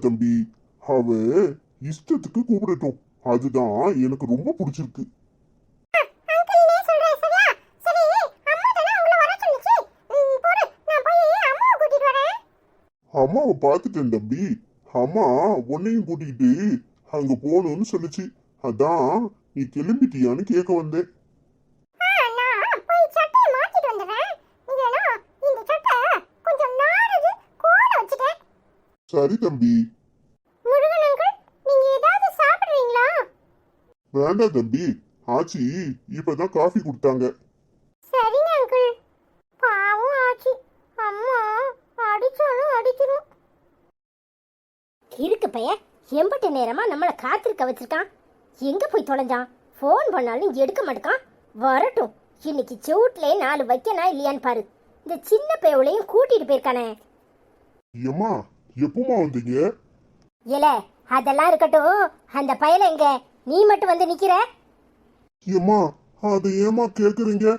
தம்பி. அவ இஷ்டத்துக்கு கூப்பிடட்டும். அதுதான் எனக்கு ரொம்ப பிடிச்சிருக்கு. அம்மாவை பார்த்துட்டேன் தம்பி. அம்மா உன்னையும் கூட்டிக்கிட்டு அங்க போகணும்னு சொல்லுச்சு. அதான் நீ கிளம்பிட்டியான்னு கேட்க வந்தேன். சரி தம்பி. வேண்டாம் தம்பி. ஆச்சி இப்பதான் காஃபி கொடுத்தாங்க. சரிங்க அங்கிள். பாவம் ஆச்சு. அம்மா அடிச்சாலும் அடிச்சிரும். இருக்கு பைய எம்பட்டு நேரமா நம்மளை காத்திருக்க வச்சிருக்கான். எங்க போய் தொலைஞ்சான்? ஃபோன் பண்ணாலும் எடுக்க மாட்டேக்கான். வரட்டும். இன்னைக்கு செவுட்லே நாலு வைக்கனா இல்லையான்னு பாரு. இந்த சின்ன பயவுளையும் கூட்டிட்டு போயிருக்கானே. ஏம்மா எப்பமா வந்தீங்க? ஏல அதெல்லாம் இருக்கட்டும். அந்த பயல எங்க? நீ மட்டும் வந்து நிக்கிற? ஏம்மா அதை ஏமா கேக்குறீங்க?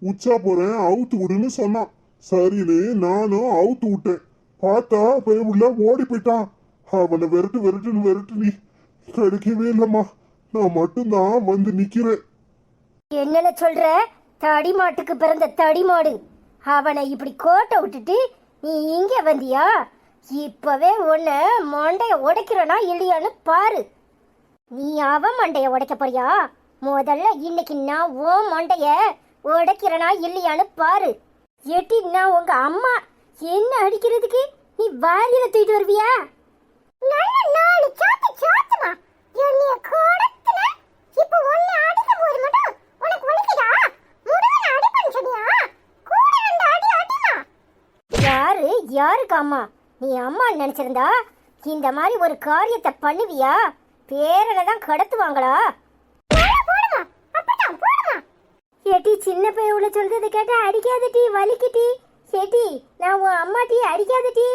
உச்சா போறேன் அவுத்து விடுன்னு சொன்னான் சரின்னு நானும் அவுத்து விட்டேன். பார்த்தா பயமுள்ள ஓடி போயிட்டான். அவனை விரட்டு விரட்டுன்னு விரட்டு நீ. கிடைக்கவே இல்லம்மா. நான் மட்டும்தான் வந்து நிக்கிறேன். என்னல சொல்ற? தடிமாட்டுக்கு பிறந்த தடிமாடு. அவனை இப்படி கோட்டை விட்டுட்டு நீ இங்க வந்தியா? இப்பவே உன்னை மண்டைய உடைக்கிறனா இல்லையான்னு பாரு. நீ அவன் மண்டைய உடைக்க போறியா? முதல்ல இன்னைக்கு நான் உன் மண்டைய உடைக்கிறனா இல்லையான்னு பாரு. எட்டி நான் உங்க அம்மா. என்ன அடிக்கிறதுக்கு? நீ வாரியில தூக்கிட்டு வருவியா? யாரு? யாருக்கு அம்மா? நீ அம்மா நினைச்சிருந்தா இந்த மாதிரி ஒரு காரியத்தை பண்ணுவியா? பேரனை தான் கடத்துவாங்களா? ஏட்டி சின்ன பைய உள்ள சொல்றதை கேட்டா அடிக்காத டீ வலிக்கு டீ. ஏட்டி நான் உன் அம்மா டீ அடிக்காத டீ.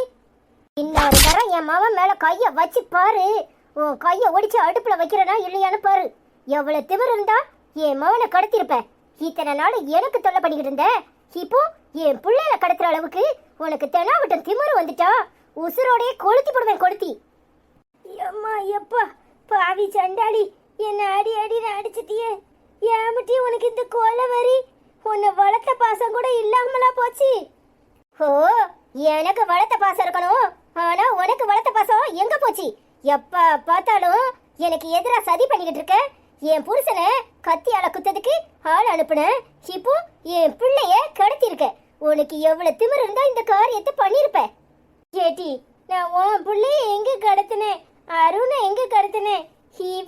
இன்னொரு தரம் என் மகன் மேல கைய வச்சு பாரு. உன் கைய ஒடிச்சு அடுப்புல வைக்கிறனா இல்லையான்னு பாரு. எவ்வளவு திமிர் இருந்தா என் மகனை கடத்திருப்ப இத்தனை நாள் எனக்கு தொல்லை பண்ணிக்கிட்டு இருந்த. இப்போ என் பிள்ளைல கடத்துற அளவுக்கு உனக்கு தெனாவட்டம் திமிரு வந்துட்டா? உசுரோடையே கொளுத்தி போடுவேன் கொளுத்தி. அம்மா எப்பா பாவி சண்டாளி என்ன அடி அடின்னு அடிச்சிட்டியே. ஏமட்டி உனக்கு இந்த கொலை வரி? உன்னை வளர்த்த பாசம் கூட இல்லாமலா போச்சு. ஓ எனக்கு வளர்த்த பாசம் இருக்கணும். ஆனா உனக்கு வளர்த்த பாசம் எங்க போச்சு? எப்ப பார்த்தாலும் எனக்கு எதிரா சதி பண்ணிக்கிட்டு இருக்க? என் புருஷனை கத்தியால குத்ததுக்கு ஆள் அனுப்புன இப்போ என் பிள்ளைய கடத்திருக்க. உனக்கு எவ்வளவு திமிர் இருந்தா இந்த காரியத்தை பண்ணிருப்ப. ஏடி நான் உன் பிள்ளைய எங்க கடத்தினேன்? அருணை எங்க கடத்தினேன்?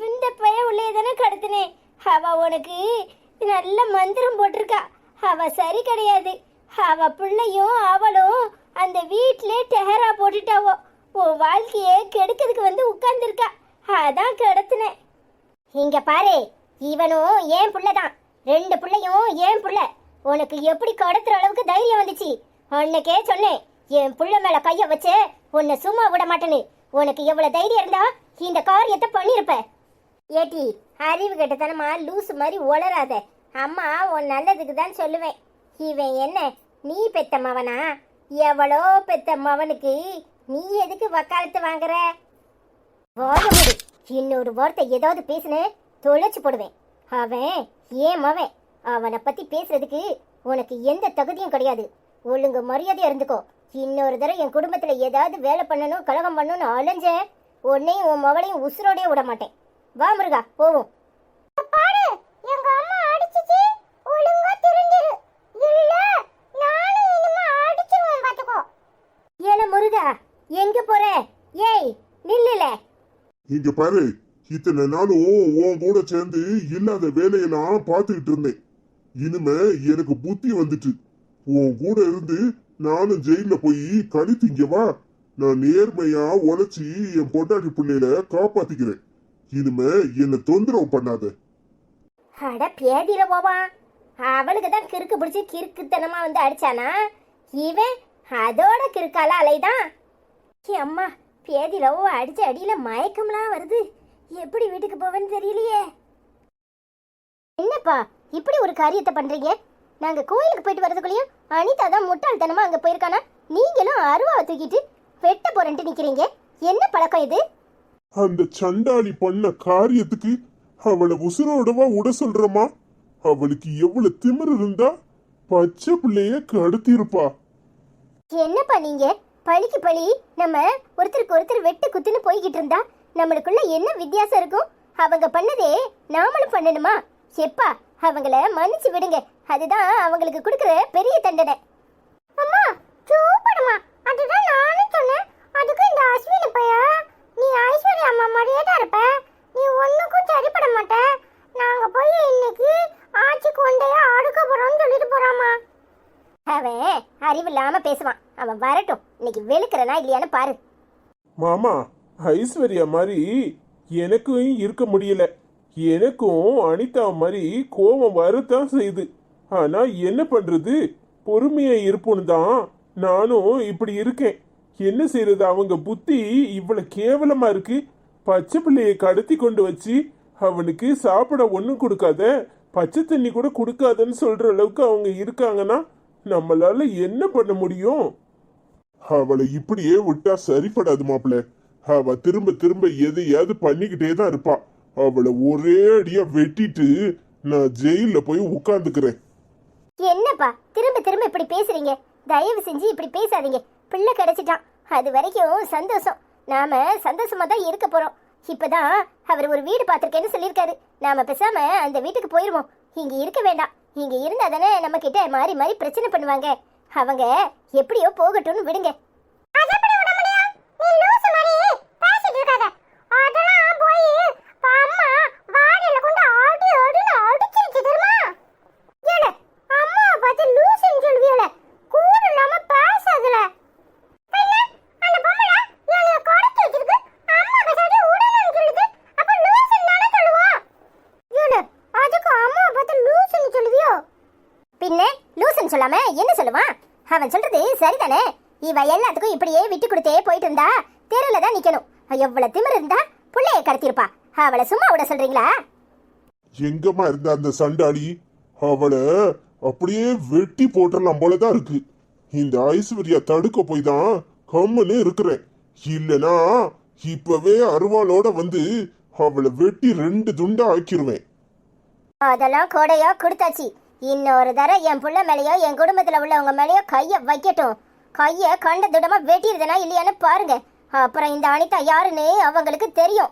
இந்த பையன் உள்ளே தானே கடத்தினேன்? அவ உனக்கு நல்ல மந்திரம் போட்டிருக்கா. அவ சரி கிடையாது. அவ பிள்ளையும் அவளும் அந்த வீட்டிலே டெஹரா போட்டுட்டாவோ. உன் வாழ்க்கையை கெடுக்கிறதுக்கு வந்து உட்கார்ந்துருக்கா. அதான் கடத்தினேன். இங்க பாரு இவனும் ஏன் புள்ளதான். ரெண்டு பிள்ளையும் ஏன் புள்ள? உனக்கு எப்படி கடத்துற அளவுக்கு தைரியம் வந்துச்சு? அன்னைக்கே சொன்னேன் என் புள்ள மேல கைய வச்சு உன்னை சும்மா விட மாட்டேன்னு. உனக்கு எவ்வளவு தைரியம் இருந்தா இந்த காரியத்தை பண்ணிருப்ப. ஏட்டி அறிவு கெட்டத்தனமா லூசு மாதிரி உளராத அம்மா உன் நல்லதுக்கு தான் சொல்லுவேன். இவன் என்ன நீ பெத்த மவனா? எவ்வளோ பெத்த மவனுக்கு நீ எதுக்கு வக்காலத்து வாங்குற? வாய இன்னொரு வார்த்தை ஏதாவது பேசுனேன் தொலைச்சு போடுவேன். அவன் ஏன் மவன்? அவனை பத்தி பேசுறதுக்கு உனக்கு எந்த தகுதியும் கிடையாது. ஒழுங்கு மரியாதையா இருந்துக்கோ. இன்னொரு தடவை என் குடும்பத்துல ஏதாவது வேலை பண்ணணும் கலகம் பண்ணணும்னு அலைஞ்ச உன்னையும் உன் மவளையும் உசுரோடே விட மாட்டேன். வா முருகா போவோம். பாரு எங்க அம்மா அடிச்சிச்சு. ஒழுங்கா திருந்திரு. இல்ல நானும் இனிமே அடிச்சிருவேன் பாத்துக்கோ. ஏல முருகா எங்க போற? ஏய் நில்லுல. இங்க பாரு இத்தனை நாளும் உன் கூட சேர்ந்து இல்லாத வேலையெல்லாம் பார்த்துக்கிட்டு இருந்தேன். இனிமே எனக்கு புத்தி வந்துட்டு. உன் கூட இருந்து நானும் ஜெயில போய் களி திங்கவா? நான் நேர்மையா உழைச்சி என் பொண்டாட்டி பிள்ளையில காப்பாத்திக்கிறேன். இனிமே என்ன தொந்தரவு பண்ணாத. அட பேதியில போவான் அவனுக்கு தான் கிறுக்கு பிடிச்சி கிறுக்குத்தனமா வந்து அடிச்சானா? இவன் அதோட கிறுக்கால அலைதான். அம்மா பேதிலவோ அடிச்ச அடியில மயக்கம்லாம் வருது. எப்படி வீட்டுக்கு போவேன்னு தெரியலையே. என்னப்பா இப்படி ஒரு காரியத்தை பண்றீங்க? நாங்க கோயிலுக்கு போயிட்டு வரதுக்குள்ளேயும் அனிதா தான் முட்டாள்தனமா அங்க போயிருக்கானா? நீங்களும் அருவாவை தூக்கிட்டு வெட்ட போறேன்ட்டு நிக்கிறீங்க. என்ன பழக்கம் இது? அந்த சண்டாளி பண்ண காரியத்துக்கு அவளை உசுரோடவா விட சொல்றமா அவளுக்கு எவ்வளவு திமிரு இருந்தா பச்சை பிள்ளைய கடத்திருப்பா. என்னப்பா நீங்க? பழிக்கு பழி. நம்ம ஒருத்தருக்கு ஒருத்தர் வெட்டு குத்துன்னு போய்கிட்டு இருந்தா நம்மளுக்குள்ள என்ன வித்தியாசம் இருக்கும்? அவங்க பண்ணதே நாமளும் பண்ணணுமா? எப்பா அவங்கள மன்னிச்சு விடுங்க. அதுதான் அவங்களுக்கு கொடுக்குற பெரிய தண்டனை. அம்மா சூப்பரம்மா அதுதான் நானும் சொன்னேன். அதுக்கு இந்த அஸ்வினி பையா நீ ஐஸ்வர்யா அம்மா மாதிரியே தான் இருப்ப. நீ ஒண்ணுக்கும் சரிப்பட மாட்ட. நாங்க போய் இன்னைக்கு ஆட்சி கொண்டையா அடுக்க போறோம்னு சொல்லிட்டு போறாமா அவன் அறிவில்லாம பேசுவான். அவன் வரட்டும். இன்னைக்கு வெளுக்கிறனா இல்லையான்னு பாரு. மாமா ஐஸ்வர்யா மாதிரி எனக்கும் இருக்க முடியல. எனக்கும் அனிதா மாதிரி கோபம் வரத்தான் செய்யுது. ஆனா என்ன பண்றது? பொறுமையா இருப்புன்னு தான் நானும் இப்படி இருக்கேன். என்ன செய்யறது அவங்க புத்தி இவ்வளவு கேவலமா இருக்கு. பச்சை பிள்ளையை கடத்தி கொண்டு வச்சு அவனுக்கு சாப்பிட ஒன்றும் கொடுக்காத பச்சை தண்ணி கூட கொடுக்காதன்னு சொல்ற அளவுக்கு அவங்க இருக்காங்கன்னா நம்மளால என்ன பண்ண முடியும்? அவளை இப்படியே விட்டா சரிப்படாது மாப்பிள்ள. அவ திரும்ப திரும்ப எதையாவது பண்ணிக்கிட்டே தான் இருப்பான் அவளை ஒரே அடியா வெட்டிட்டு நான் ஜெயில போய் உட்காந்துக்கிறேன் என்னப்பா? திரும்ப திரும்ப இப்படி பேசுறீங்க? தயவு செஞ்சு இப்படி பேசாதீங்க. பிள்ளை கிடைச்சிட்டான். அது வரைக்கும் சந்தோஷம். நாம சந்தோஷமா தான் இருக்க போறோம். இப்பதான் அவர் ஒரு வீடு பார்த்திருக்கேன்னு சொல்லியிருக்காரு. நாம பேசாம அந்த வீட்டுக்கு போயிருவோம். இங்க இருக்க வேண்டாம். இங்க இருந்தா தானே நம்ம கிட்ட மாறி மாறி பிரச்சனை பண்ணுவாங்க. அவங்க எப்படியோ போகட்டும்னு விடுங்க அது எப்படி விட முடியும் நீ லூசு மாதிரி பேசிட்டு இருக்காத அதெல்லாம் போய் அம்மா வாடியில கொண்டு ஆடி ஆடின்னு அடிச்சிருச்சு தெரியுமா ஏல அம்மாவை பார்த்து லூசுன்னு சொல்வியோல கூட இல்லாம பேசாதுல பின்ன அந்த பொம்பளை என்னைய குறைச்சி வச்சிருக்கு அம்மா பேசாடி உடனே சொல்லுது அப்ப லூசுன்னு தானே சொல்லுவோம் ஏல அதுக்கு அம்மாவை பார்த்து லூசுன்னு சொல்லுவியோ பின்ன லூசன் சொல்லாம என்ன சொல்லுவான் அவன் சொல்றது சரிதானே? இவ எல்லாத்துக்கும் இப்படியே விட்டு கொடுத்தே போயிட்டு இருந்தா தெருல தான் நிக்கணும். எவ்வளவு திமிரு இருந்தா புள்ளைய கடத்திருப்பா அவளை சும்மா விட சொல்றீங்களா? எங்கம்மா இருந்த அந்த சண்டாளி? அவளை அப்படியே வெட்டி போட்டுடலாம் போலதான் இருக்கு. இந்த ஐஸ்வர்யா தடுக்க போய் தான் கம்முன்னு இருக்கிறேன். இல்லனா இப்பவே அருவாளோட வந்து அவளை வெட்டி ரெண்டு துண்டா ஆக்கிருவேன். அதெல்லாம் கொடையோ கொடுத்தாச்சு. இன்னொரு தர என் புள்ள மேலேயோ என் குடும்பத்துல உள்ளவங்க மேலேயோ கைய வைக்கட்டும். கைய கண்ட திடமா வெட்டிடுதுனா இல்லையான்னு பாருங்க. அப்புறம் இந்த அனிதா யாருன்னு அவங்களுக்கு தெரியும்.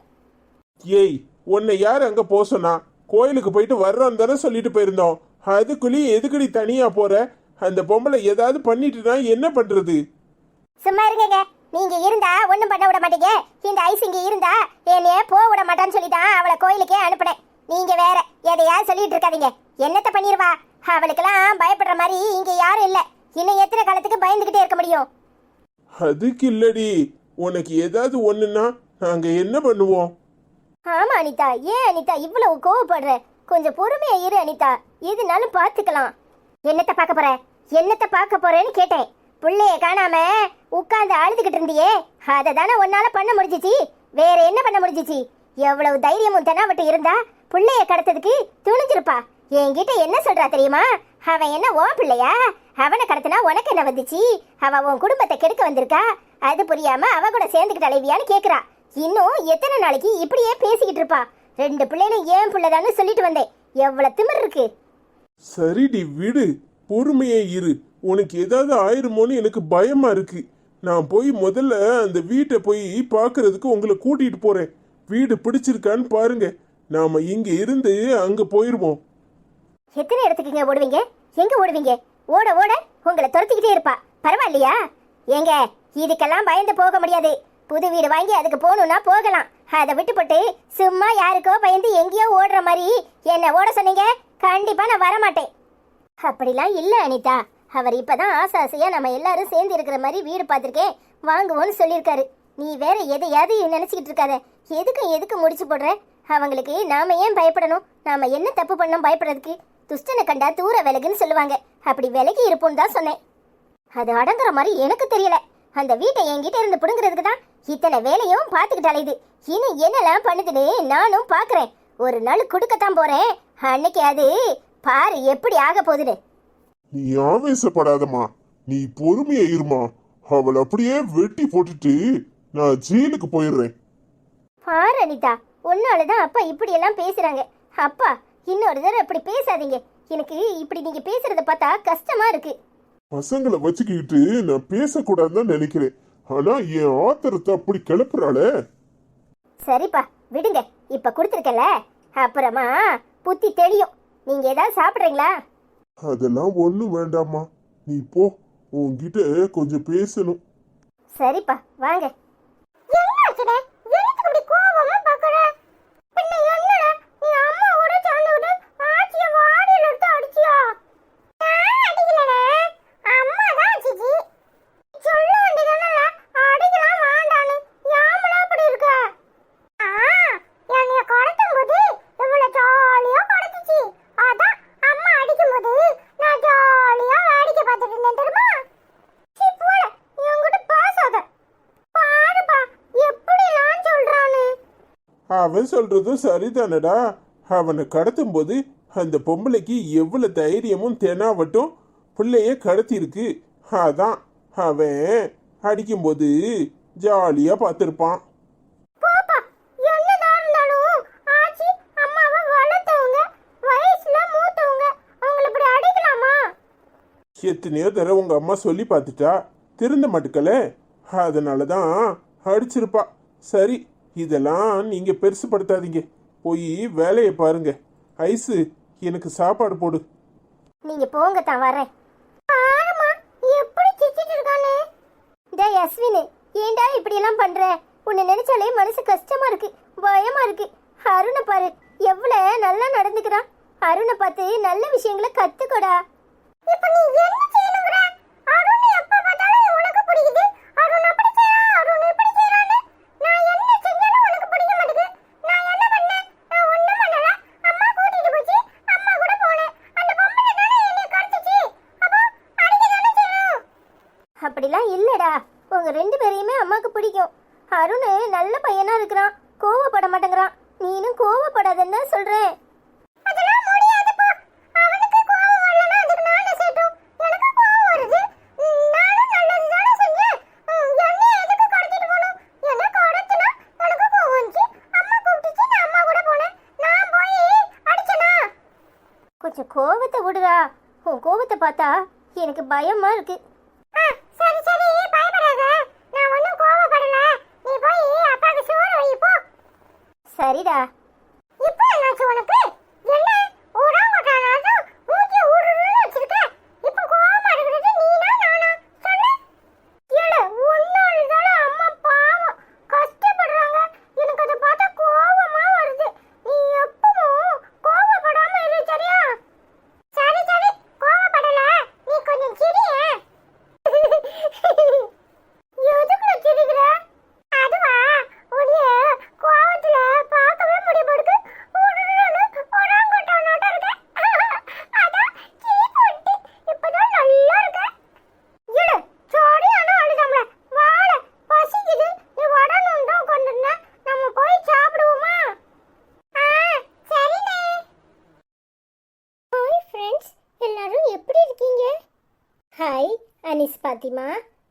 ஏய் உன்னை யார் அங்க போக சொன்னா? கோயிலுக்கு போயிட்டு வர்றோம் தானே சொல்லிட்டு போயிருந்தோம். அதுக்குள்ளேயே எதுக்குடி தனியா போற? அந்த பொம்பளை ஏதாவது பண்ணிட்டுனா என்ன பண்றது? சும்மா இருங்கங்க. நீங்க இருந்தா ஒண்ணும் பண்ண விட மாட்டீங்க. இந்த ஐஸ் இங்க இருந்தா என்னைய போக விட மாட்டான்னு சொல்லி தான் அவளை கோயிலுக்கே அனுப்புனேன். நீங்க வேற எதையாவது சொல்லிட்டு இருக்காதீங்க. என்னத்த பண்ணிருவா? அவளுக்கெல்லாம் பயப்படுற மாதிரி இங்க யாரும் இல்ல. இன்னும் எத்தனை காலத்துக்கு பயந்துகிட்டே இருக்க முடியும்? அதுக்கு இல்லடி. உனக்கு ஏதாவது ஒண்ணுன்னா நாங்க என்ன பண்ணுவோம்? ஆமா அனிதா. ஏன் அனிதா இவ்வளவு கோவப்படுற? கொஞ்சம் பொறுமையா இரு அனிதா. எதுனாலும் பாத்துக்கலாம். என்னத்த பார்க்க போற? என்னத்த பார்க்க போறேன்னு கேட்டேன். புள்ளைய காணாம உட்கார்ந்து அழுதுகிட்டு இருந்தியே. அதை தானே உன்னால பண்ண முடிஞ்சிச்சு. வேற என்ன பண்ண முடிஞ்சிச்சு? எவ்வளவு தைரியமும் தெனாவட்டு இருந்தா புள்ளைய கடத்ததுக்கு துணிஞ்சிருப்பா. என்கிட்ட என்ன சொல்றா தெரியுமா? அவன் என்ன உன் பிள்ளையா? அவனை கடத்தினா உனக்கு என்ன வந்துச்சு? அவ உன் குடும்பத்தை கெடுக்க வந்திருக்கா? அது புரியாம அவ கூட சேர்ந்துக்கிட்ட அலைவியான்னு கேக்குறா. இன்னும் எத்தனை நாளைக்கு இப்படியே பேசிக்கிட்டு இருப்பா. ரெண்டு பிள்ளைகளும் ஏன் பிள்ளைதான்னு சொல்லிட்டு வந்தேன். எவ்வளவு திமிர் இருக்கு. சரிடி விடு. பொறுமையே இரு. உனக்கு ஏதாவது ஆயிருமோன்னு எனக்கு பயமா இருக்கு. நான் போய் முதல்ல அந்த வீட்டை போய் பார்க்கறதுக்கு உங்களை கூட்டிட்டு போறேன். வீடு பிடிச்சிருக்கான்னு பாருங்க. நாம இங்க இருந்து அங்க போயிருவோம். எத்தனை இடத்துக்குங்க ஓடுவீங்க? எங்க ஓடுவீங்க? ஓட ஓட உங்களை துரத்திக்கிட்டே இருப்பா. பரவாயில்லையா? ஏங்க இதுக்கெல்லாம் பயந்து போக முடியாது. புது வீடு வாங்கி அதுக்கு போகணும்னா போகலாம். அதை விட்டுப்பட்டு சும்மா யாருக்கோ பயந்து எங்கேயோ ஓடுற மாதிரி என்ன ஓட சொன்னீங்க? கண்டிப்பா நான் வர மாட்டேன் அப்படிலாம் இல்ல அனிதா. அவர் இப்பதான் ஆசை ஆசையா நம்ம எல்லாரும் சேர்ந்து இருக்கிற மாதிரி வீடு பார்த்துருக்கேன். வாங்குவோன்னு சொல்லியிருக்காரு. நீ வேற எதையாவது நினைச்சுக்கிட்டு இருக்காத. எதுக்கும் எதுக்கு முடிச்சு போடுற? அவங்களுக்கு நாம ஏன் பயப்படணும்? நாம என்ன தப்பு பண்ணோம் பயப்படுறதுக்கு? துஷ்டனை கண்டா தூர விலகுன்னு சொல்லுவாங்க. அப்படி விலகி இருப்போம்னு தான் சொன்னேன். அது அடங்குற மாதிரி எனக்கு தெரியல. அந்த வீட்டை என்கிட்ட இருந்து புடுங்கிறதுக்கு தான் இத்தனை வேலையும் பார்த்துக்கிட்டு அலையுது இன்னும் என்னெல்லாம் பண்ணுதுன்னு நானும் பார்க்கறேன் ஒரு நாள் கொடுக்கத்தான் போறேன். அன்னைக்கு அது பாரு எப்படி ஆக போகுதுன்னு. நீ ஆவேசப்படாதம்மா. நீ பொறுமையா இருமா. அவளை அப்படியே வெட்டி போட்டுட்டு நான் ஜெயிலுக்கு போயிடுறேன். பாரு அனிதா. உன்னால தான் அப்பா இப்படி எல்லாம் பேசுறாங்க. அப்பா இன்னொரு தடவை இப்படி பேசாதீங்க. எனக்கு இப்படி நீங்க பேசுறத பார்த்தா கஷ்டமா இருக்கு. பசங்களை வச்சுக்கிட்டு நான் பேசக்கூடாதுன்னு நினைக்கிறேன். ஆனா என் ஆத்திரத்தை அப்படி கிளப்புறாளே. சரிப்பா விடுங்க. இப்ப கொடுத்துருக்கல அப்புறமா புத்தி தெளியும். நீங்க ஏதாவது சாப்பிடுறீங்களா? அதெல்லாம் ஒண்ணும் வேண்டாம்மா. நீ போ. உன்கிட்ட கொஞ்சம் பேசணும். சரிப்பா வாங்க என்னாச்சுடே எனக்கு இப்படி கோவமா பாக்குற பின்ன என்னடா நீ அம்மாவோட சேர்ந்துட்டு ஆச்சிய வாடியில எடுத்து அடிச்சியா நான் அடிக்கலடே அம்மா தான் அடிச்சிச்சு சொல்ல வேண்டியதானல அடிக்கலாம் வேண்டான்னு யாமலா அப்படி இருக்க ஆ என்னைய கடத்தும் போது இவ்வளவு ஜாலியா கடத்துச்சு அதான் அம்மா அடிக்கும் போது நான் ஜாலியா வேடிக்கை பார்த்துட்டு இருந்தேன் தெரியுமா சீ போட என்கிட்ட பேசாத பாருப்பா எப்படி நான் சொல்றான்னு அவன் சொல்றதும் சரிதானடா? அவனை கடத்தும் போது அந்த பொம்பளைக்கு எவ்வளவு தைரியமும் தெனாவட்டும் பிள்ளைய கடத்திருக்கு அதான் அவன் அடிக்கும்போது ஜாலியா பார்த்துருப்பான். எத்தனையோ தடவை உங்க அம்மா சொல்லி பார்த்துட்டா திருந்த மாட்டுக்கல? அதனால தான் அடிச்சிருப்பா. சரி இதெல்லாம் நீங்க பெருசுப்படுத்தாதீங்க போய் வேலையை பாருங்க. ஐஸு எனக்கு சாப்பாடு போடு. நீங்க போங்க தான் வரேன். பாருமா எப்படி சிச்சிட்டு இருக்கானே. டேய் அஸ்வினு ஏன்டா இப்படி எல்லாம் பண்ற? உன்னை நினைச்சாலே மனசு கஷ்டமா இருக்கு பயமா இருக்கு. அருணை பாரு எவ்வளவு நல்லா நடந்துக்கிறான். அருணை பார்த்து நல்ல விஷயங்களை கத்துக்கோடா. இப்போ நீ என்ன அப்படிலாம் இல்லடா. உங்க ரெண்டு பேரையுமே அம்மாக்கு பிடிக்கும். அருண் நல்ல பையனா இருக்கிறான். கோவப்பட மாட்டேங்கிறான். நீனும் கோவப்படாதன்னு தான் சொல்றேன். கொஞ்சம் கோவத்தை விடுறா உன் கோவத்தை பார்த்தா எனக்கு என்ன செய்யட்டும் எனக்கு கோவம் வருது ம், நானும் நல்லது தானே செஞ்சேன் ம், என்னை எதுக்கு கடத்திட்டு போகணும் என்ன கடத்தினா எனக்கு கோவம் வந்துச்சு அம்மா கூப்பிட்டுச்சு நான் அம்மா கூட போனேன் நான் போய் அடிச்சனா கொஞ்சம் கோவத்தை விடுடா உன் கோவத்தை பார்த்தா எனக்கு பயமா இருக்கு ஆ, சரி சரி பயப்படாத நான் ஒன்றும் கோவப்படல நீ போய் அப்பாவுக்கு சோறு வை போ சரிடா இப்போ என்னாச்சு உனக்கு என்ன ஓடாங்கட்டானாச்சும் மூஞ்சி உருன்னு வச்சிருக்க இப்போ கோவமா இருக்கிறது நீனா நானா சொல்லு ஏல ஒன்னால தான அம்மா பாவம் கஷ்டப்படுறாங்க எனக்கு அதை பார்த்தா கோவமா வருது நீ எப்பவும் கோவப்படாம இரு சரியா சரி சரி கோவப்படல நீ கொஞ்சம் சிரியே எதுக்குள்ள சிரிக்கிற அதுவா உன்னைய கோவத்துல பார்க்கவே முடிய மாட்டுக்கு உருன்னு ஒராங்கட்டானாட்டம் இருக்க அதான் சிரிப்பு வந்துட்டு இப்பதான் நல்லா இருக்க ஏல சரியான அழுதாம்ல வாழ பசிக்குது நீ வடணும் தான் உட்காந்துருந்தேன் நம்ம போய் சாப்பிடுவோமா ஆ சரிண்ணே ஹாய் ஃப்ரெண்ட்ஸ் எல்லாரும் எப்படி இருக்கீங்க ஹாய் அனிஸ் பாத்திமா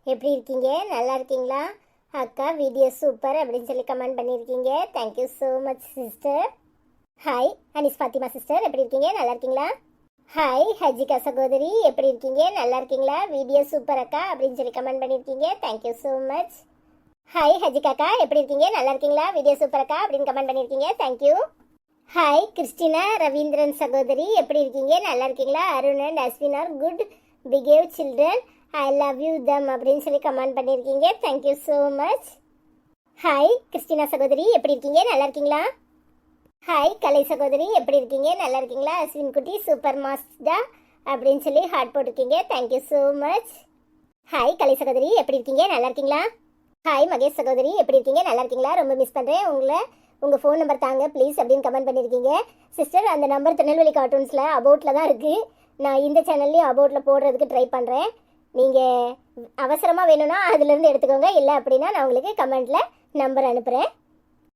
எப்படி இருக்கீங்க? நல்லா இருக்கீங்களா? அக்கா வீடியோ சூப்பர் அப்படின்னு சொல்லி கமெண்ட் பண்ணியிருக்கீங்க. Thank you so much sister hi Anis Fathima sister எப்படி இருக்கீங்க? நல்லா இருக்கீங்களா? ஹாய் ஹஜிகா சகோதரி. எப்படி இருக்கீங்க? நல்லா இருக்கீங்களா? வீடியோ சூப்பர் அக்கா அப்படின்னு சொல்லி கமெண்ட் பண்ணியிருக்கீங்க. Thank you so much hi ஹஜிகாக்கா எப்படி இருக்கீங்க? நல்லா இருக்கீங்களா? வீடியோ சூப்பர் அக்கா அப்படின்னு கமெண்ட் பண்ணியிருக்கீங்க. தேங்க்யூ ஹாய் கிறிஸ்டினா ரவீந்திரன் சகோதரி. எப்படி இருக்கீங்க? நல்லா இருக்கீங்களா? Arun and Ashwin are good behave children I love you them அப்படின்னு சொல்லி கமெண்ட் பண்ணியிருக்கீங்க. Thank you so much hi Christina சகோதரி எப்படி இருக்கீங்க? நல்லா இருக்கீங்களா? ஹாய் கலை சகோதரி எப்படி இருக்கீங்க? நல்லா இருக்கீங்களா? அஸ்வின் குட்டி சூப்பர் மாஸ்டா அப்படின்னு சொல்லி ஹார்ட் போட்டிருக்கீங்க. Thank you so much hi Kalai சகோதரி எப்படி இருக்கீங்க? நல்லா இருக்கீங்களா? ஹாய் மகேஷ் சகோதரி எப்படி இருக்கீங்க? நல்லா இருக்கீங்களா? ரொம்ப மிஸ் பண்ணுறேன் உங்களை உங்கள் ஃபோன் நம்பர் தாங்க ப்ளீஸ் அப்படின்னு கமெண்ட் பண்ணியிருக்கீங்க. சிஸ்டர் அந்த நம்பர் திருநெல்வேலி கார்ட்டூன்ஸில் அபவுட்டில் தான் இருக்குது நான் இந்த சேனல்லையும் அபவுட்டில் போடுறதுக்கு ட்ரை பண்ணுறேன் நீங்கள் அவசரமாக வேணும்னா அதுலேருந்து எடுத்துக்கோங்க. இல்லை அப்படின்னா நான் உங்களுக்கு கமெண்ட்டில் நம்பர் அனுப்புகிறேன்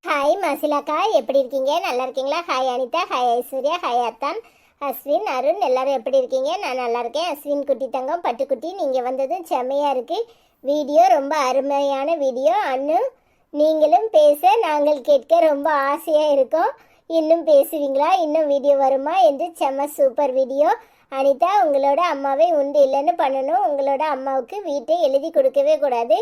ஹாய் மசிலாக்கா. எப்படி இருக்கீங்க? நல்லா இருக்கீங்களா? Hi Anitha. Hi Aishwarya. Hi அத்தான். அஸ்வின் அருண் எல்லாரும் எப்படி இருக்கீங்க? நான் நல்லா இருக்கேன். அஸ்வின் குட்டி தங்கம் பட்டுக்குட்டி நீங்கள் வந்ததும் செம்மையாக இருக்குது வீடியோ ரொம்ப அருமையான வீடியோ. அண்ணு நீங்களும் பேச நாங்கள் கேட்க ரொம்ப ஆசையாக இருக்கோம். இன்னும் பேசுவீங்களா? இன்னும் வீடியோ வருமா? என்று செம்ம சூப்பர் வீடியோ. அனிதா உங்களோட அம்மாவை உண்டு இல்லைன்னு பண்ணணும். உங்களோட அம்மாவுக்கு வீட்டை எழுதி கொடுக்கவே கூடாது.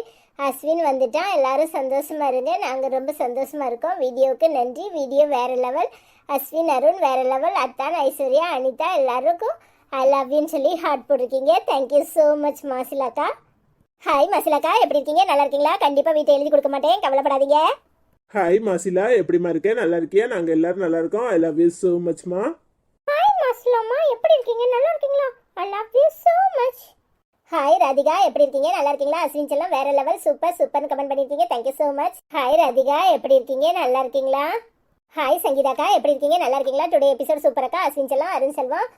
அஸ்வின் வந்துட்டான். எல்லாரும் சந்தோஷமா இருங்க. நாங்கள் ரொம்ப சந்தோஷமா இருக்கோம். வீடியோவுக்கு நன்றி. வீடியோ வேற லெவல். அஸ்வின் அருண் வேற லெவல். அத்தான் ஐஸ்வர்யா அனிதா எல்லாருக்கும் ஐ லவ் யூன்னு சொல்லி ஹார்ட் போட்டிருக்கீங்க. தேங்க்யூ ஸோ மச் மாசிலாக்கா. ஹாய் மாசிலாக்கா. எப்படி இருக்கீங்க? நல்லா இருக்கீங்களா? கண்டிப்பாக வீட்டை எழுதி கொடுக்க மாட்டேன். கவலைப்படாதீங்க. ஹாய் மாசிலா. எப்படிமா இருக்கேன் நல்லா இருக்கியா? நாங்கள் எல்லாரும் நல்லா இருக்கோம். ஐ லவ் யூ ஸோ மச்மா ஹாய் எப்படி இருக்கீங்க? நல்லா இருக்கீங்களா? I love you so much hi Radhika. எப்படி இருக்கீங்க? நல்லா இருக்கீங்களா? அஸ்வின் செல்லம் வேற லெவல் சூப்பர் சூப்பர்னு கமெண்ட் பண்ணிருக்கீங்க. Thank you so much hi Radhika. எப்படி இருக்கீங்க? நல்லா இருக்கீங்களா? ஹாய் சங்கீதாக்கா. எப்படி இருக்கீங்க? நல்லா இருக்கீங்களா? டுடே எபிசோட் சூப்பராக்கா அஸ்வின் செல்லம் அருண் செல்வம்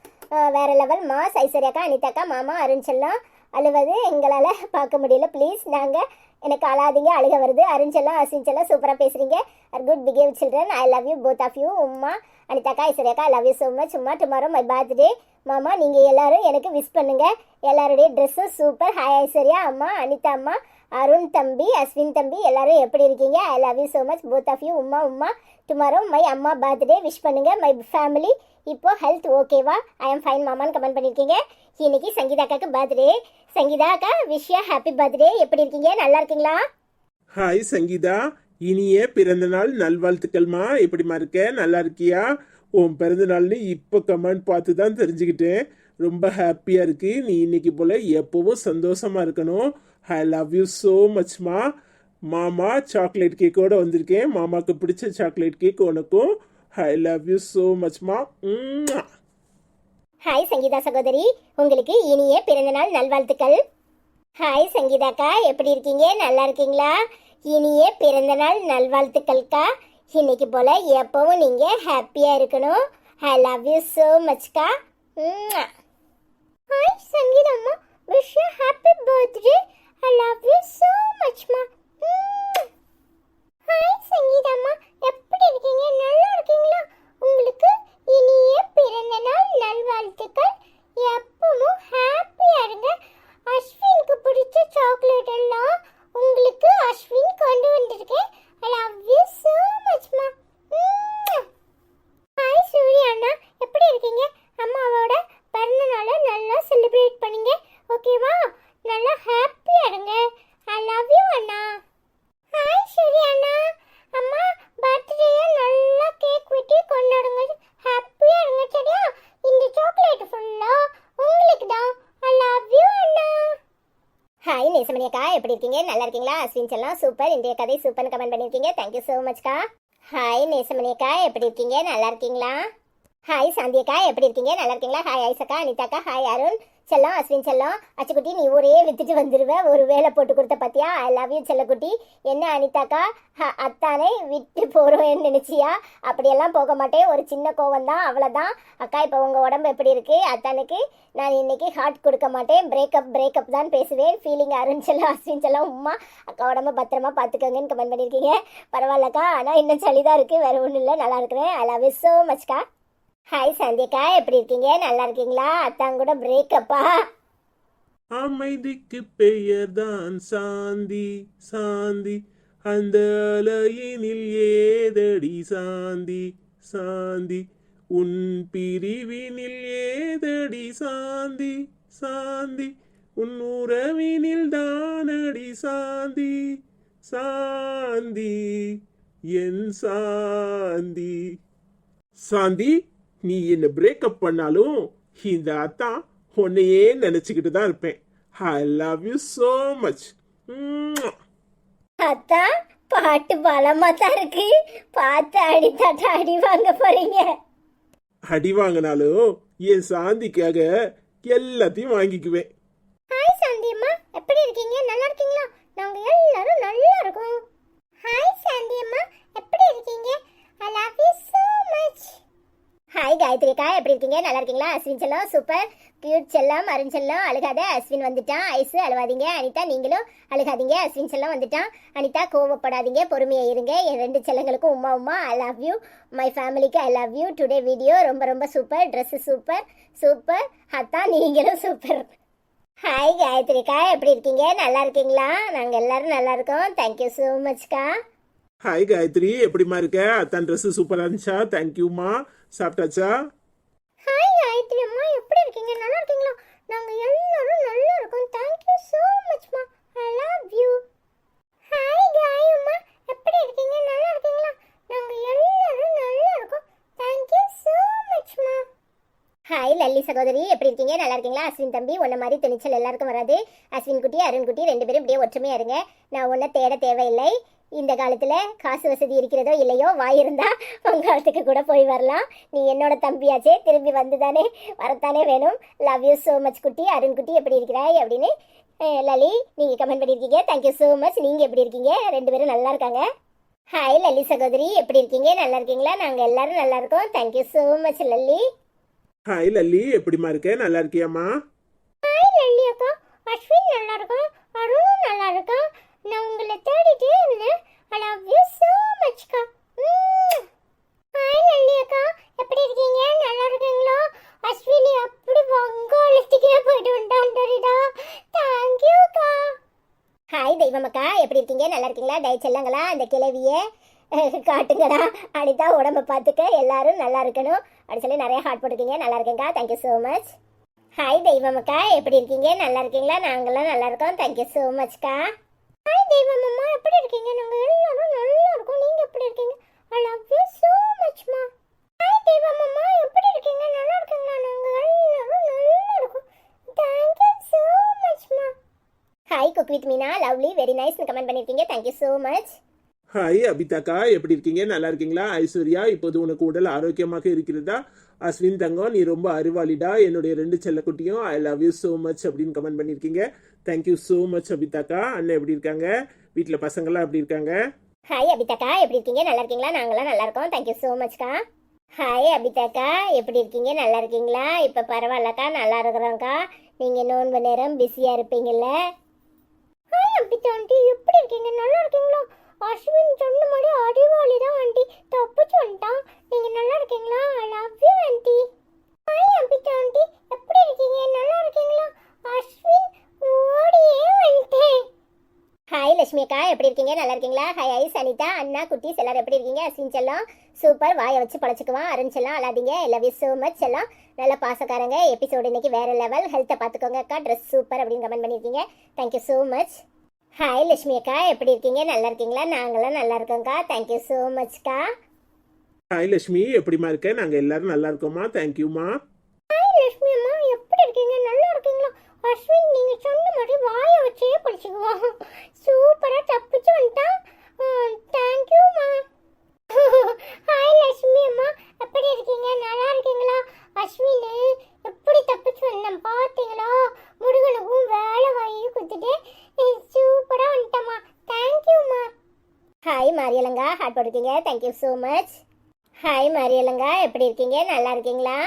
வேற லெவல் மாஸ் ஐஸ்வர்யாக்கா அனிதாக்கா மாமா அருண் செல்லம். அழுவது எங்களால் பார்க்க முடியல. ப்ளீஸ் நாங்கள் எனக்கு அழாதீங்க. அழுக வருது. அருண் அசிஞ்செல்லாம் சூப்பராக பேசுகிறீங்க are good behave children I love you both of you உம்மா அனிதாக்கா ஐஸ்வர்யாக்கா I love you so much உம்மா டுமாரோ மை பர்த்டே மாமா நீங்கள் எல்லோரும் எனக்கு விஷ் பண்ணுங்கள் எல்லாருடைய ட்ரெஸ்ஸும் சூப்பர் ஹாய் ஐஸ்வர்யா அம்மா அனிதா அம்மா அருண் தம்பி அஸ்வின் தம்பி எல்லாரும் எப்படி இருக்கீங்க? I love you so much both of you உம்மா உம்மா டுமாரோ மை அம்மா பர்த்டே விஷ் பண்ணுங்க. மை ஃபேமிலி இப்போது ஹெல்த் ஓகேவா ஐ எம் ஃபைன் மாமான்னு கமெண்ட் பண்ணியிருக்கீங்க இன்னைக்கு சங்கீதா அக்காக்கு பர்த்டே சங்கீதா அக்கா விஷயா ஹாப்பி பர்த்டே எப்படி இருக்கீங்க? நல்லா இருக்கீங்களா? ஹாய் சங்கீதா. இனிய பிறந்த நாள் நல்வாழ்த்துக்கள்மா. எப்படிமா இருக்க? நல்லா இருக்கியா? உன் பிறந்த நாள்னு இப்போ கமெண்ட் பார்த்து தான் தெரிஞ்சுக்கிட்டேன். ரொம்ப ஹாப்பியாக இருக்கு. நீ இன்னைக்கு போல் எப்போவும் சந்தோஷமா இருக்கணும். ஐ லவ் யூ ஸோ மச்மா மாமா சாக்லேட் கேக்கோட வந்திருக்கேன். மாமாவுக்கு பிடிச்ச சாக்லேட் கேக் உனக்கும். ஐ லவ் யூ ஸோ மச்மா ஹாய் சங்கீதா சகோதரி உங்களுக்கு இனிய பிறந்தநாள் நல்வாழ்த்துக்கள். ஹாய் சங்கீதாக்கா எப்படி இருக்கீங்க? நல்லா இருக்கீங்களா? இனிய பிறந்தநாள் நல்வாழ்த்துக்கள்க்கா. இன்னைக்கு போல எப்பவும் நீங்க ஹாப்பியா இருக்கணும். ஐ லவ் யூ ஸோ மச்க்கா hi சங்கீதாம்மா wish you happy birthday I love you so மச்மா ஹாய் சங்கீதாம்மா எப்படி இருக்கீங்க? நல்லா இருக்கீங்களா? உங்களுக்கு இனிய பிறந்த நாள் நல்வாழ்த்துக்கள். எப்பவும் ஹாப்பியா இருங்க. அஸ்வினுக்கு பிடிச்ச சாக்லேட் எல்லாம் உங்களுக்கு அஸ்வின் கொண்டு வந்திருக்கேன். ஐ லவ் யூ ஸோ மச்மா ஹாய் சூர்யா அண்ணா. எப்படி இருக்கீங்க அம்மாவோட பிறந்த நாளை நல்லா செலிப்ரேட் பண்ணுங்க ஓகேவா நல்லா ஹாப்பியா இருங்க ஐ லவ் யூ அண்ணா ஹாய் சூர்யா அண்ணா அம்மா பர்த்டேயை நல்லா கேக் வெட்டி கொண்டாடுங்க ஹாப்பியா இருங்க சரியா இந்த சாக்லேட் ஃபுல்லா உங்களுக்கு தான் ஐ லவ் யூ அண்ணா ஹாய் நேசமணி அக்கா எப்படி இருக்கீங்க? நல்லா இருக்கீங்களா? அஸ்வின் செல்லாம் சூப்பர் இன்றைய கதை சூப்பர்னு கமெண்ட் பண்ணியிருக்கீங்க. தேங்க்யூ ஸோ மச்க்கா ஹாய் நேசமணியக்கா எப்படி இருக்கீங்க? நல்லா இருக்கீங்களா? ஹாய் சாந்தியக்கா எப்படி இருக்கீங்க? நல்லா இருக்கீங்களா? ஹாய் ஐசக்கா. அனிதாக்கா ஹாய் அருண். செல்லம் அஸ்வின் செல்லம் அச்சுக்குட்டி நீ ஒரே வித்துட்டு வந்துடுவேன் ஒரு வேலை போட்டு கொடுத்த பாத்தியா? ஐ லவ் யூ செல்லக்குட்டி. என்ன அனிதாக்கா? ஹ, அத்தானை விட்டு போகிறோன்னு நினச்சியா? அப்படியெல்லாம் போக மாட்டேன். ஒரு சின்ன கோவம் தான் அவ்வளோதான் அக்கா இப்போ உங்கள் உடம்பு எப்படி இருக்கு? அத்தானுக்கு நான் இன்னைக்கு ஹார்ட் கொடுக்க மாட்டேன். பிரேக்கப் பிரேக்கப் தான் பேசுவேன். ஃபீலிங் அருண் அஸ்வின் செல்லம் உமா அக்கா உடம்ப பத்திரமா பார்த்துக்கோங்கன்னு கமெண்ட் பண்ணியிருக்கீங்க. பரவாயில்லக்கா. ஆனால் இன்னும் சளி தான் இருக்குது வேறு ஒன்றும் இல்லை. நல்லா இருக்கிறேன். ஐ லவ் யூ ஸோ மச்க்கா ஹாய் சந்தியக்கா எப்படி இருக்கீங்க? நல்லா இருக்கீங்களா? அத்தான் கூட பிரேக்கப்பா அமைதிக்கு பெயர்தான் சாந்தி சாந்தி. அந்த அலையினில் ஏதடி சாந்தி சாந்தி? உன் பிரிவினில் ஏதடி சாந்தி சாந்தி? உன் உறவினில் தானடி சாந்தி சாந்தி? என் சாந்தி. சாந்தி? நீ என்ன பிரேக்கப் பண்ணாலும் இந்த அத்தான் உன்னையே நினைச்சுக்கிட்டு தான் இருப்பேன். I love you so much அத்தா பாட்டு பலமா தான் இருக்கு. பார்த்து அடி தட்ட அடி வாங்க போறீங்க. அடி வாங்கினாலும் என் சாந்திக்காக எல்லாத்தையும் வாங்கிக்குவேன் ஹாய் சாந்தியம்மா எப்படி இருக்கீங்க நல்லா இருக்கீங்களா நாங்க எல்லாரும் நல்லா இருக்கோம் ஹாய் சாந்தியம்மா எப்படி இருக்கீங்க I love you so much hi Gayathri அக்கா எப்படி இருக்கீங்க? நல்லா இருக்கீங்களா? அஸ்வின் செல்லம் சூப்பர். கியூட் செல்லம் அருண் செல்லம். அழுகாத அஸ்வின் வந்துட்டான். ஐசு அழுவாதீங்க. அனிதா நீங்களும் அழுகாதீங்க. அஸ்வின் செல்லம் வந்துட்டான். அனிதா கோவப்படாதீங்க. பொறுமையாக இருங்க. என் ரெண்டு செல்லங்களுக்கும் Uma Uma I love you my ஃபேமிலிக்கு I love you today video ரொம்ப ரொம்ப சூப்பர். Dress super. சூப்பர். ஹத்தா நீங்களும் சூப்பர். ஹாய் காயத்ரிக்கா. எப்படி இருக்கீங்க? நல்லா இருக்கீங்களா? நாங்கள் எல்லாரும் நல்லா இருக்கோம். தேங்க்யூ ஸோ மச்க்கா ஹாய் காயத்ரி. எப்படிம்மா இருக்க? அத்தான் ட்ரெஸ்ஸு சூப்பராக இருந்துச்சா? தேங்க்யூம்மா சாப்பிட்டாச்சா? ஹாய் காயத்ரி அம்மா. எப்படி இருக்கீங்க? நல்லா இருக்கீங்களா? நாங்கள் எல்லாரும் நல்லா இருக்கோம். தேங்க் யூ so மச்மா ஐ லவ் யூ ஹாய் காய் அம்மா. எப்படி இருக்கீங்க? நல்லா இருக்கீங்களா? நாங்கள் எல்லாரும் நல்லா இருக்கோம். தேங்க் யூ so மச்மா ஹாய் லல்லி சகோதரி. எப்படி இருக்கீங்க? நல்லா இருக்கீங்களா? அஸ்வின் தம்பி உன்ன மாதிரி துணிச்சல் எல்லாருக்கும் வராது. அஸ்வின் குட்டி அருண் குட்டி ரெண்டு பேரும் இப்படியே ஒற்றுமையா இருங்க. நான் ஒன்றை தேட தேவையில்லை. இந்த காலத்துல காசு வசதி இருக்கிறதோ இல்லையோ வாய் இருந்தா உங்காலத்துக்கு கூட போய் வரலாம். நீ என்னோட தம்பியாச்சே திரும்பி வந்து தானே வரத்தானே வேணும். லவ் யூ ஸோ மச் குட்டி அருண் குட்டி எப்படி இருக்கிறாய் அப்படின்னு லலி நீங்க கமெண்ட் பண்ணியிருக்கீங்க. தேங்க்யூ ஸோ மச் நீங்க எப்படி இருக்கீங்க? ரெண்டு பேரும் நல்லா இருக்காங்க. ஹாய் லல்லி சகோதரி எப்படி இருக்கீங்க? நல்லா இருக்கீங்களா? நாங்க எல்லாரும் நல்லா இருக்கோம். Thank you so much Lalli hi Lalli எப்படிம்மா இருக்க? நல்லா இருக்கியாம்மா? ஹாய் லல்லி அக்கா. அஸ்வின் நல்லா இருக்கான். அருணும் நல்லா இருக்கான். நான் உங்களை தேடிட்டே இருந்தேன். I love you so much கா ஹாய் லல்லி அக்கா. எப்படி இருக்கீங்க? நல்லா இருக்கீங்களா? அஸ்வினி அப்படி வங்காளத்துக்கே போயிட்டு வந்தாண்டா தேங்க்யூ அக்கா. ஹாய் தெய்வமக்கா எப்படி இருக்கீங்க? நல்லா இருக்கீங்களா? டை செல்லங்களா அந்த கிளவியை காட்டுங்கடா. அனிதா உடம்ப பார்த்துக்க எல்லாரும் நல்லா இருக்கணும். அப்படின்னு சொல்லி நிறைய ஹார்ட் போட்டிருக்கீங்க. நல்லா இருக்கேங்க்கா thank you so much hi தெய்வமக்கா எப்படி இருக்கீங்க? நல்லா இருக்கீங்களா? நாங்களாம் நல்லா இருக்கோம். தேங்க்யூ ஸோ மச்க்கா ஹாய் தெய்வம் அம்மா எப்படி இருக்கீங்க? நாங்க எல்லாரும் நல்லா இருக்கோம். நீங்க எப்படி இருக்கீங்க? ஐ லவ் யூ so மச்மா ஹாய் தெய்வம் அம்மா எப்படி இருக்கீங்க? நல்லா இருக்கீங்களா? நாங்க எல்லாரும் நல்லா இருக்கோம். Thank you so மச்மா hi cook with Meena lovely very nice comment பண்ணிருக்கீங்க. Thank you so much hi அபிதாக்கா. எப்படி இருக்கீங்க? நல்லா இருக்கீங்களா? ஐஸ்வர்யா இப்போது உனக்கு உடல் ஆரோக்கியமாக இருக்கிறதா? அஸ்வின் தங்கம் நீ ரொம்ப அறிவாளிடா. என்னுடைய ரெண்டு செல்லக்குட்டியும் I love you so much அப்படின்னு கமெண்ட் பண்ணியிருக்கீங்க தேங்க்யூ ஸோ மச் அபிதாக்கா. அண்ணன் எப்படி இருக்காங்க? வீட்டில் பசங்களாம் எப்படி இருக்காங்க? ஹாய் அபிதாக்கா. எப்படி இருக்கீங்க? நல்லா இருக்கீங்களா? நாங்களாம் நல்லா இருக்கோம். தேங்க்யூ ஸோ மச்க்கா ஹாய் அபிதாக்கா. எப்படி இருக்கீங்க? நல்லா இருக்கீங்களா? இப்போ பரவாயில்லக்கா. நல்லா இருக்கிறோங்க்கா நீங்கள் நோன்பு நேரம் பிஸியாக இருப்பீங்கல்ல. ஹாய் அம்பிதா ஆண்டி எப்படி இருக்கீங்க? நல்லா இருக்கீங்களா? அஸ்வின் சொன்ன மாதிரி அறிவாளி தான் ஆண்டி தப்பு சொல்லிட்டான் நீங்கள் நல்லா இருக்கீங்களா? I love you aunty hi Ambitha aunty எப்படி இருக்கீங்க? நல்லா இருக்கீங்களா? அஸ்வின் ஓடியே வந்துட்டேன். ஹாய் லட்சுமி அக்கா. எப்படி இருக்கீங்க? நல்லா இருக்கீங்களா? ஹாய் ஐஸ் அனிதா அண்ணா குட்டீஸ் எல்லாரும் எப்படி இருக்கீங்க? அசின் செல்லம் சூப்பர் வாயை வச்சு பழச்சிக்குவான். அருண் செல்லம் அழாதீங்க. லவ் யூ ஸோ மச் எல்லாம் நல்ல பாசக்காரங்க. எபிசோடு இன்னைக்கு வேற லெவல் ஹெல்த்தை பார்த்துக்கோங்க அக்கா. ட்ரெஸ் சூப்பர் அப்படின்னு கமெண்ட் பண்ணியிருக்கீங்க. Thank you so much hi Lakshmi அக்கா. எப்படி இருக்கீங்க? நல்லா இருக்கீங்களா? நாங்களாம் நல்லா இருக்கோங்க்கா தேங்க்யூ ஸோ மச்க்கா ஹாய் லட்சுமி. எப்படிம்மா இருக்க? நாங்கள் எல்லாரும் நல்லா இருக்கோம்மா. தேங்க்யூம்மா ஹாய் லட்சுமி அம்மா. எப்படி இருக்கீங்க? நல்லா இருக்கீங்களா? அஸ்வின் நீங்க சொன்ன மாதிரி வாயை வச்சே படிச்சுக்குவான். சூப்பரா தப்பிச்சு வந்துட்டான். தேங்க்யூமா ஹாய் லட்சுமி அம்மா. எப்படி இருக்கீங்க? நல்லா இருக்கீங்களா? அஸ்வின் எப்படி தப்பிச்சு வந்தான் பார்த்தீங்களா? முருகனுக்கும் வேலை வாங்கி கொடுத்துட்டு சூப்பரா வந்துட்டம்மா. தேங்க்யூமா ஹாய் மாரியலங்கா. ஹார்ட் போட்டிருக்கீங்க. Thank you so much hi மாரியலங்கா. எப்படி இருக்கீங்க? நல்லா இருக்கீங்களா?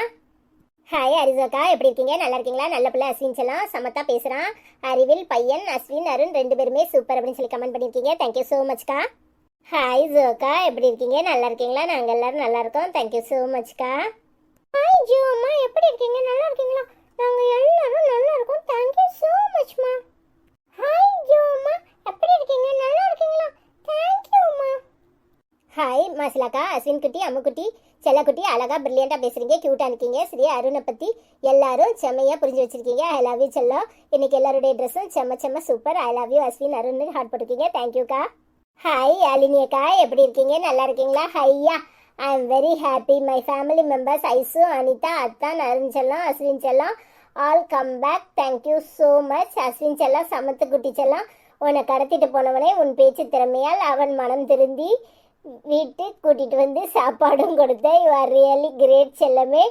ஹாய் அரிசோக்கா எப்படி இருக்கீங்க? நல்லா இருக்கீங்களா? நல்ல பிள்ளை அஸ்வின் செல்லாம் சமத்தா பேசுகிறான் அறிவில் பையன் அஸ்வின் அருண் ரெண்டு பேருமே சூப்பர் அப்படின்னு சொல்லி கமெண்ட் பண்ணியிருக்கீங்க. தேங்க்யூ ஸோ மச்க்கா ஹாய் ஜோக்கா எப்படி இருக்கீங்க? நல்லா இருக்கீங்களா? நாங்கள் எல்லாரும் நல்லா இருக்கோம். தேங்க்யூ ஸோ மச்க்கா ஹாய் ஜோ அம்மா எப்படி இருக்கீங்க? நல்லா இருக்கீங்களா? நாங்கள் எல்லாரும் நல்லா இருக்கோம். தேங்க் யூ மச்மா ஹாய் ஜோ அம்மா எப்படி இருக்கீங்க? நல்லா இருக்கீங்களா? தேங்க் யூ ஹாய் மாசிலாக்கா அஸ்வின் குட்டி அம்முக்குட்டி செல்லக்குட்டி அழகா பிரில்லியண்டா பேசுகிறீங்க க்யூட்டாக இருக்கீங்க ஸ்ரீ அருணை பற்றி எல்லாரும் செம்மையா புரிஞ்சு வச்சுருக்கீங்க. ஐ லவ் யூ செல்லம் இன்றைக்கி எல்லாருடைய ட்ரெஸ்ஸும் செம்ம செம்ம super I love you Ashwin Arun heart போட்டிருக்கீங்க. தேங்க்யூக்கா ஹாய் அலினியக்கா எப்படி இருக்கீங்க? நல்லா இருக்கீங்களா? ஹையா I am very happy my family members Aishu Anitha அத்தான் அருண் செல்லம் அஸ்வின் செல்லம் all come back thank you so much Ashwin செல்லம் சமத்து குட்டி செல்லம் உன்னை கடத்திட்டு போனவனே உன் பேச்சு திறமையால் அவன் மனம் திருந்தி. வீட்டுக்கு கூட்டிகிட்டு வந்து சாப்பாடும் கொடுத்த you are really great Chellamae.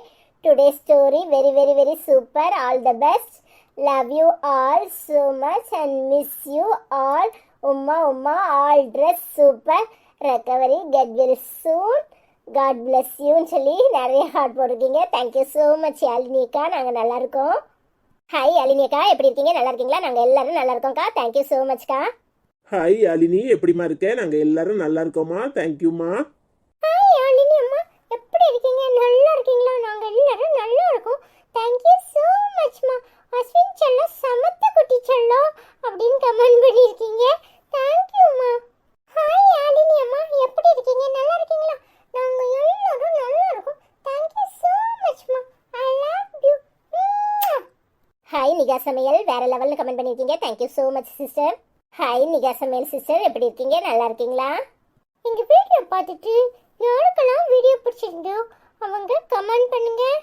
Today story very very very super all the best love you all so much and miss you all உம்மா உம்மா all dress super recovery get will soon God bless யூன்னு சொல்லி நிறைய heart போட்டிருக்கீங்க. Thank you so much யாழினிக்கா நாங்கள் நல்லா இருக்கோம். Hi அலினிக்கா எப்படி இருக்கீங்க? நல்லா இருக்கீங்களா? நாங்கள் எல்லாரும் நல்லா இருக்கோம்க்கா. தேங்க்யூ ஸோ மச்க்கா ஹாய் அலினி எப்படிமா இருக்க? நாங்கள் எல்லாரும் நல்லா இருக்கோமா தேங்க்யூமா ஹாய் ஆலினி அம்மா. எப்படி இருக்கீங்க? நல்லா இருக்கீங்களா? நாங்க எல்லாரும் நல்லா இருக்கோம். தேங்க் யூ சோ மச் மா. அஸ்வின் செல்லம் சமத்த குட்டி செல்லோ அப்படின்னு கமெண்ட் பண்ணியிருக்கீங்க. தேங்க் யூ மா. ஹாய் ஆலினி அம்மா. எப்படி இருக்கீங்க? நல்லா இருக்கீங்களா? நாங்க எல்லாரும் நல்லா இருக்கோம். தேங்க் யூ சோ மச் மா. I love you hi Mika சமையல். வேற லெவல்னு கமெண்ட் பண்ணிருக்கீங்க thank you so much sister hi Nika சமையல் சிஸ்டர் எப்படி இருக்கீங்க? நல்லா இருக்கீங்களா? எங்கள் வீடியோ பார்த்துட்டு யாருக்கெல்லாம் வீடியோ பிடிச்சிருந்தோ அவங்க கமெண்ட் பண்ணுங்கள்